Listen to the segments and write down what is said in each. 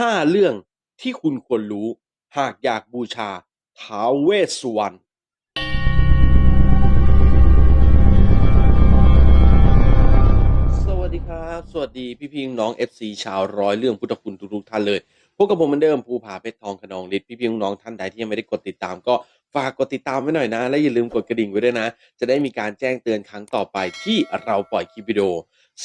5 เรื่องที่คุณควรรู้ หากอยากบูชาท้าวเวสสุวรรณสวัสดีครับ สวัสดีพี่พิงน้อง FC ชาวร้อยเรื่องพุทธคุณทุกๆท่านเลยพบกับผมเหมือนเดิมภูผาเพชรทองขนองฤทธิ์พี่พิงน้องท่านใดที่ยังไม่ได้กดติดตามก็ ฝากกดติดตามไว้หน่อยนะ และอย่าลืมกดกระดิ่งไว้ด้วยนะ จะได้มีการแจ้งเตือนครั้งต่อไปที่เราปล่อยคลิปวิดีโอ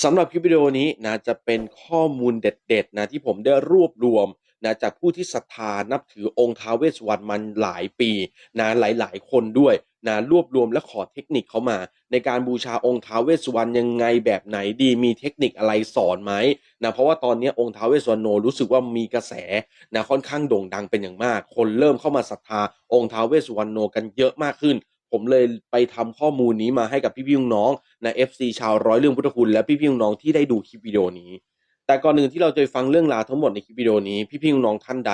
สำหรับคลิปวิดีโอนี้นะจะเป็นข้อมูลเด็ด ๆ นะที่ผมได้รวบรวมนะจากผู้ที่ศรัทธานับถือองค์ท้าวเวสสุวรรณมันหลายปีนะหลาย ๆ คนด้วย นะรวบรวมและขอเทคนิคเขามา ในการบูชาองค์ท้าวเวสสุวรรณยังไงแบบไหนดีมีเทคนิคอะไรสอนไหมนะเพราะว่าตอนนี้องค์ท้าวเวสสุวรรณโนรู้สึกว่ามีกระแสนะค่อนข้างโด่งดังเป็นอย่างมาก คนเริ่มเข้ามาศรัทธาองค์ท้าวเวสสุวรรณโนกันเยอะมากขึ้น ผมเลยไปทำข้อมูลนี้มาให้กับพี่พี่น้องๆนะ FC ชาวร้อยเรื่องพุทธคุณและพี่พี่น้องที่ได้ดูคลิปวิดีโอนี้ แต่ก่อนหนึ่งที่เราจะฟังเรื่องราวทั้งหมดในคลิปวิดีโอนี้พี่พี่น้องท่านใด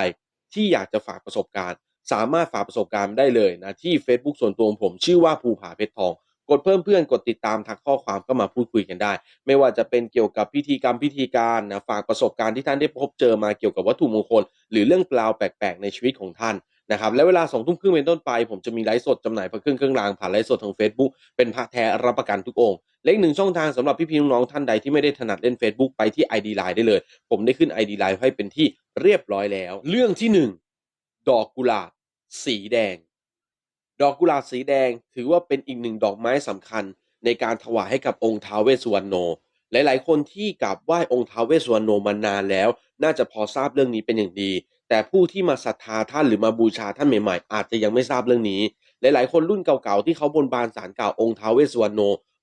ที่อยากจะฝากประสบการณ์ สามารถฝากประสบการณ์ได้เลยนะที่ Facebook ส่วนตัวของผมชื่อว่าภูผาเพชรทอง กดเพิ่มเพื่อนกดติดตามทักข้อความก็มาพูดคุยกันได้ ไม่ว่าจะเป็นเกี่ยวกับพิธีกรรมพิธีการนะฝากประสบการณ์ที่ท่านได้พบเจอมาเกี่ยวกับวัตถุมงคล หรือเรื่องราวแปลกๆในชีวิตของท่านนะครับและเวลาสองทุ่มครึ่งเป็นต้นไป ผมจะมีไลฟ์สดจำหน่ายพระเครื่องเครื่องรางผ่านไลฟ์สดทาง Facebook เป็นพระแท้รับประกันทุกองค์เลขหนึ่งช่องทางสำหรับพี่ๆน้องๆท่านใดที่ไม่ได้ถนัดเล่น Facebook ไปที่ ID Line ได้เลย ผมได้ขึ้น ID Line ให้เป็นที่เรียบร้อยแล้ว เรื่องที่ ดอกกุหลาบสีแดง ดอกกุหลาบสีแดงถือว่าเป็นอีกหนึ่งดอกไม้สำคัญในการถวายให้กับองค์ท้าวเวสสุวรรณโน หลาย ๆ คนที่กราบไหว้องค์ท้าวเวสสุวรรณโนมานานแล้ว น่าจะพอทราบเรื่องนี้เป็นอย่างดี แต่ผู้ที่มาศรัทธาท่านหรือมาบูชาท่านใหม่ ๆ อาจจะยังไม่ทราบเรื่องนี้ หลาย ๆ คนรุ่นเก่า ๆ ที่เขาบนบานสารเก่าองค์ท้าวเวสสุวรรณโน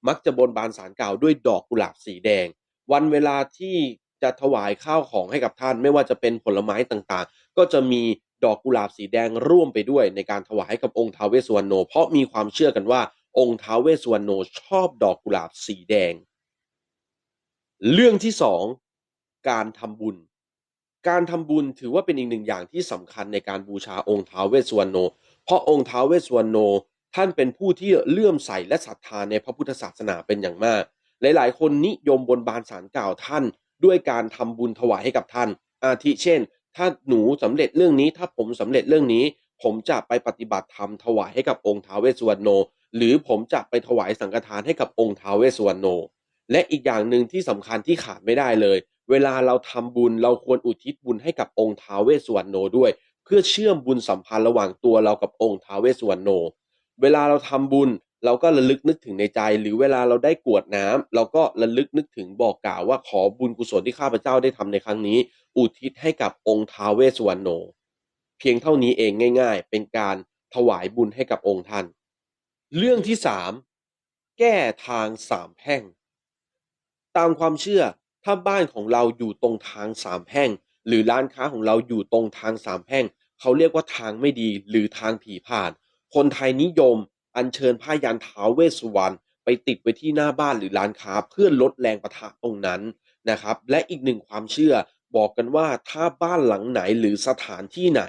มักจะบนบานสารเก่าด้วยดอกกุหลาบสีแดง วันเวลาที่จะถวายข้าวของให้กับท่าน ไม่ว่าจะเป็นผลไม้ต่าง ๆ ก็จะมี ดอกกุหลาบสีแดงร่วมไปด้วยในการถวายให้กับองค์ท้าวเวสสุวรรณโน เพราะมีความเชื่อกันว่า องค์ท้าวเวสสุวรรณโนชอบดอกกุหลาบสีแดง เรื่องที่สองการทำบุญ การทำบุญถือว่าเป็นอีกหนึ่งอย่างที่สำคัญในการบูชาองค์ท้าวเวสสุวรรณโน เพราะองค์ท้าวเวสสุวรรณโน ท่านเป็นผู้ที่เลื่อมใสและศรัทธาในพระพุทธศาสนาเป็นอย่างมาก หลายๆ คนนิยมบนบานสารกล่าวท่าน ด้วยการทำบุญถวายให้กับท่าน อาทิเช่น ถ้าหนูสำเร็จเรื่องนี้ ถ้าผมสำเร็จเรื่องนี้ ผมจะไปปฏิบัติธรรมถวายให้กับองค์ท้าวเวสสุวรรณโน หรือผมจะไปถวายสังฆทานให้กับองค์ท้าวเวสสุวรรณโน และอีกอย่างหนึ่งที่สำคัญที่ขาดไม่ได้เลย เวลาเราทำบุญเราควรอุทิศบุญให้กับองค์ท้าวเวสสุวรรณโนด้วย เพื่อเชื่อมบุญสัมพันธ์ระหว่างตัวเรากับองค์ท้าวเวสสุวรรณโน เวลาเราทำบุญ เราก็ระลึกนึกถึงในใจ หรือเวลาเราได้กวดน้ำเราก็ระลึกนึกถึงบอกกล่าวว่าขอบุญกุศลที่ข้าพเจ้าได้ทำในครั้งนี้ อุทิศให้กับองค์ท้าเวสุวรรณโน เพียงเท่านี้เองง่าย ๆ เป็นการถวายบุญให้กับองค์ท่าน เรื่องที่สามแก้ทางสามแพ่ง ตามความเชื่อถ้าบ้านของเราอยู่ตรงทางสามแพ่ง หรือร้านค้าของเราอยู่ตรงทางสามแพ่ง เขาเรียกว่าทางไม่ดีหรือทางผีผ่าน คนไทยนิยม อัญเชิญผ้ายันท้าวเวสสุวรรณไปติดไว้ที่หน้าบ้านหรือร้านค้าเพื่อลดแรงประทะตรงนั้นนะครับ และอีกหนึ่งความเชื่อบอกกันว่าถ้าบ้านหลังไหนหรือสถานที่ไหน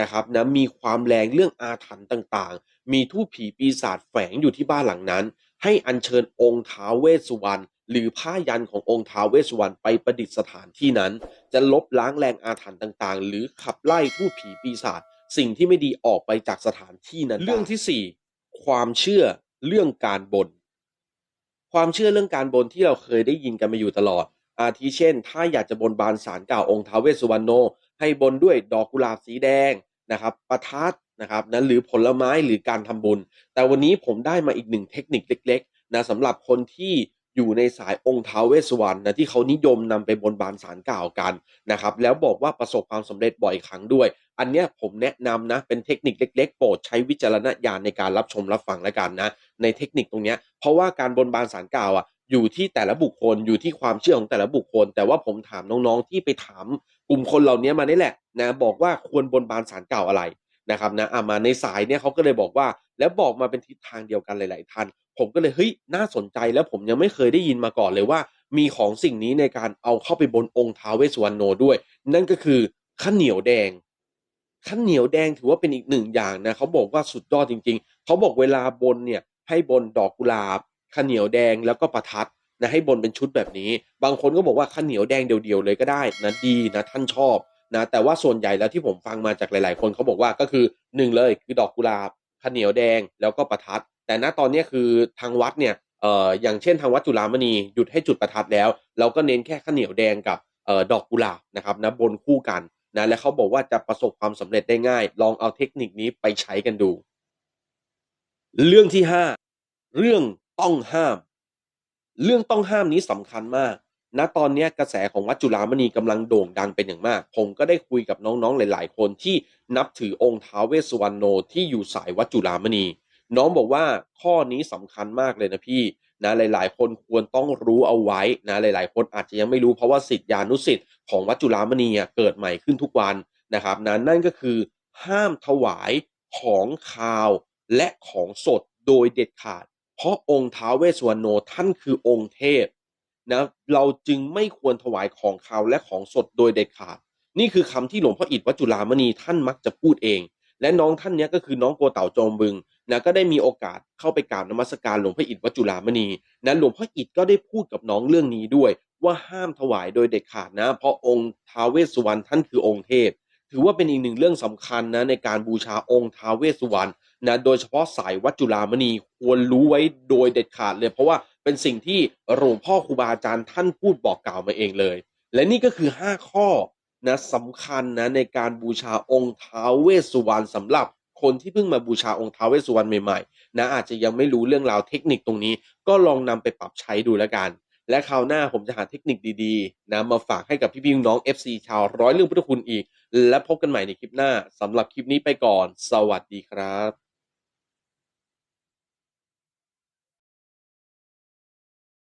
นะครับนะมีความแรงเรื่องอาถรรพ์ต่างๆ มีทูตผีปีศาจแฝงอยู่ที่บ้านหลังนั้น ให้อัญเชิญองค์ท้าวเวสสุวรรณหรือผ้ายันขององค์ท้าวเวสสุวรรณไปประดิษฐานที่นั้น จะลบล้างแรงอาถรรพ์ต่างๆ หรือขับไล่ทูตผีปีศาจสิ่งที่ไม่ดีออกไปจากสถานที่นั้น เรื่องที่สี่ ความเชื่อเรื่องการบน ความเชื่อเรื่องการบนที่เราเคยได้ยินกันมาอยู่ตลอด อาทิเช่น ถ้าอยากจะบนบานสารกล่าวองค์ท้าวเวสสุวรรณโน ให้บนด้วยดอกกุหลาบสีแดงนะครับ ประทัดนะครับนั้นหรือผลไม้หรือการทำบุญ แต่วันนี้ผมได้มาอีกหนึ่งเทคนิคเล็กๆนะสำหรับคนที่ อยู่ในสายองค์ท้าวเวสวรรณนะที่เขานิยมนำไปบนบานสารกล่าวกันนะครับ แล้วบอกว่าประสบความสำเร็จบ่อยครั้งด้วย อันเนี้ยผมแนะนำนะเป็นเทคนิคเล็ก ๆ โปรดใช้วิจารณญาณในการรับชมรับฟังแล้วกันนะ ในเทคนิคตรงเนี้ยเพราะว่าการบนบานสารกล่าวอะอยู่ที่แต่ละบุคคลอยู่ที่ความเชื่อของแต่ละบุคคล แต่ว่าผมถามน้องๆที่ไปถามกลุ่มคนเหล่านี้มานี่แหละนะบอกว่าควรบนบานสารกล่าวอะไรนะครับนะอะมาในสายเนี่ยเขาก็เลยบอกว่าแล้วบอกมาเป็นทิศทางเดียวกันหลาย ๆท่าน ผมก็เลยเฮ้ยน่าสนใจแล้วผมยังไม่เคยได้ยินมาก่อนเลยว่า มีของสิ่งนี้ในการเอาเข้าไปบนองค์ท้าวเวสสุวรรณโนด้วย นั่นก็คือข้าวเหนียวแดงข้าวเหนียวแดงถือว่าเป็นอีกหนึ่งอย่างนะเขาบอกว่าสุดยอดจริง ๆเขาบอกเวลาบนเนี่ยให้บนดอกกุหลาบข้าวเหนียวแดงแล้วก็ประทัดนะให้บนเป็นชุดแบบนี้ บางคนก็บอกว่าข้าวเหนียวแดงเดียวๆเลยก็ได้นะดีนะท่านชอบนะแต่ว่าส่วนใหญ่แล้วที่ผมฟังมาจากหลาย ๆ คนเขาบอกว่าก็คือหนึ่งเลยคือดอกกุหลาบข้าวเหนียวแดงแล้วก็ประทัด แต่ณตอนนี้คือทางวัดเนี่ยเอ่ออย่างเช่นทางวัดจุฬามณีหยุดให้จุดประทัดแล้ว เราก็เน้นแค่ข้าวเหนียวแดงกับเอ่อดอกกุหลาบนะครับนะบนคู่กันนะและเขาบอกว่าจะประสบความสำเร็จได้ง่าย ลองเอาเทคนิคนี้ไปใช้กันดู เรื่องที่ห้าเรื่องต้องห้าม เรื่องต้องห้ามนี้สำคัญมากณตอนนี้กระแสของวัดจุฬามณีกำลังโด่งดังเป็นอย่างมาก ผมก็ได้คุยกับน้องๆหลาย ๆ คนที่นับถือองค์ท้าวเวสสุวรรณโนที่อยู่สายวัดจุฬามณี น้องบอกว่าข้อนี้สำคัญมากเลยนะพี่นะหลาย ๆ คนควรต้องรู้เอาไว้นะหลาย ๆ คนอาจจะยังไม่รู้เพราะว่าสิทธิานุสิทธิ์ของวัดจุฬามณีอะเกิดใหม่ขึ้นทุกวันนะครับนะนั่นก็คือห้ามถวายของคาวและของสดโดยเด็ดขาด เพราะองค์ท้าวเวสุวรรณโนท่านคือองค์เทพนะเราจึงไม่ควรถวายของคาวและของสดโดยเด็ดขาด นี่คือคำที่หลวงพ่ออิฐวัจุฬามณีท่านมักจะพูดเอง และน้องท่านเนี้ยก็คือน้องโกเต่าจอมบึง นะก็ได้มีโอกาสเข้าไปกราบนมัสการหลวงพ่ออิฐวัจุฬามณีนะหลวงพ่ออิฐก็ได้พูดกับน้องเรื่องนี้ด้วย ว่าห้ามถวายโดยเด็ดขาดนะ เพราะองค์ท้าวเวสสุวรรณท่านคือองค์เทพ ถือว่าเป็นอีกหนึ่งเรื่องสำคัญนะในการบูชาองค์ท้าวเวสสุวรรณนะโดยเฉพาะสายวัจุฬามณีควรรู้ไว้โดยเด็ดขาดเลย เพราะว่าเป็นสิ่งที่หลวงพ่อครูบาอาจารย์ท่านพูดบอกกล่าวมาเองเลย และนี่ก็คือ 5 ข้อนะสำคัญนะในการบูชาองค์ท้าวเวสสุวรรณสำหรับ คนที่เพิ่งมาบูชาองค์ท้าวเวสสุวรรณใหม่ๆนะอาจจะยังไม่รู้เรื่องราวเทคนิคตรงนี้ ก็ลองนำไปปรับใช้ดูแล้วกัน และคราวหน้าผมจะหาเทคนิคดีๆนะมาฝากให้กับพี่พี่น้อง FC ชาวร้อยเรื่องพุทธคุณอีก และพบกันใหม่ในคลิปหน้าสำหรับคลิปนี้ไปก่อน สวัสดีครับ